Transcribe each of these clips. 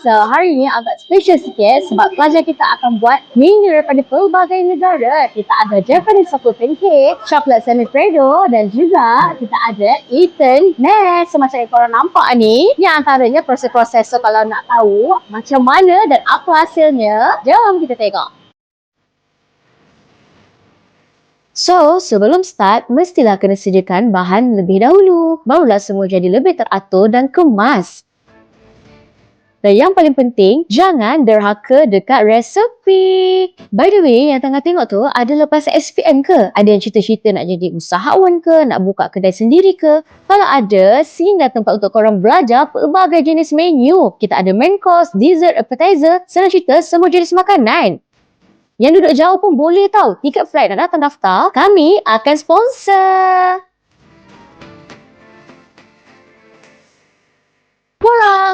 So, hari ni agak special sikit sebab pelajar kita akan buat menu daripada pelbagai negara. Kita ada Japanese chocolate pancake, chocolate semi-fredo dan juga kita ada Eton Nest. So, macam yang korang nampak ni, ni antaranya proses-proses. So, kalau nak tahu macam mana dan apa hasilnya, jom kita tengok. So, sebelum start, mestilah kena sediakan bahan lebih dahulu. Barulah semua jadi lebih teratur dan kemas. Dan yang paling penting, jangan derhaka dekat resepi. By the way, yang tengah tengok tu, ada lepas SPM ke? Ada yang cerita-cerita nak jadi usahawan ke? Nak buka kedai sendiri ke? Kalau ada, sehingga tempat untuk korang belajar pelbagai jenis menu. Kita ada main course, dessert, appetizer, senang cerita semua jenis makanan. Yang duduk jauh pun boleh tau. Tiket flight nak datang daftar, kami akan sponsor.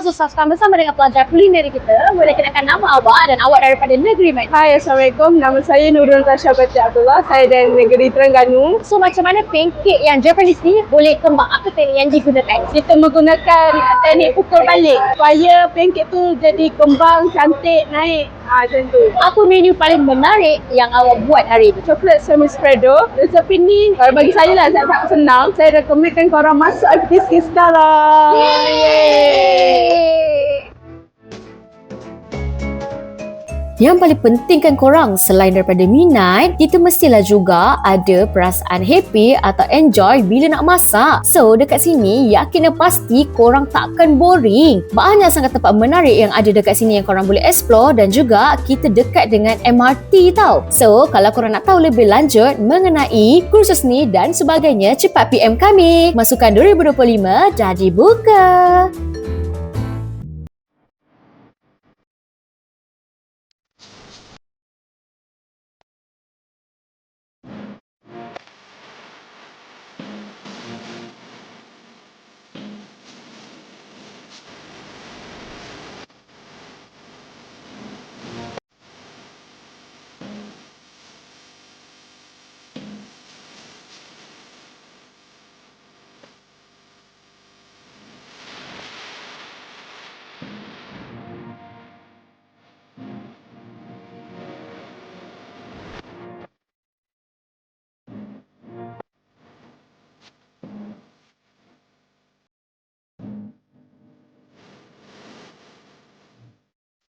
So sekarang bersama dengan pelajar kulineri kita, boleh kenakan nama awak dan awak daripada negeri mana? Hai, Assalamualaikum. Nama saya Nurul Tasha Pati Abdullah. Saya dari negeri Terengganu. So macam mana pancake yang Japanese ni boleh kembang? Apa teknik yang digunakan? Kita menggunakan teknik pukul balik supaya pancake tu jadi kembang, cantik, naik. Ha, macam tu. Apa menu paling menarik yang awak buat hari ini? Coklat semi spreado. Resepi ni, kalau bagi saya lah, saya tak senang. Saya rekomenkan korang masuk aktiviti sekarang. Yang paling penting kan korang, selain daripada minat, kita mestilah juga ada perasaan happy atau enjoy bila nak masak. So, dekat sini, yakin dan pasti korang takkan boring. Banyak sangat tempat menarik yang ada dekat sini yang korang boleh explore dan juga kita dekat dengan MRT tau. So, kalau korang nak tahu lebih lanjut mengenai kursus ni dan sebagainya, cepat PM kami. Masukan 2025 dah dibuka.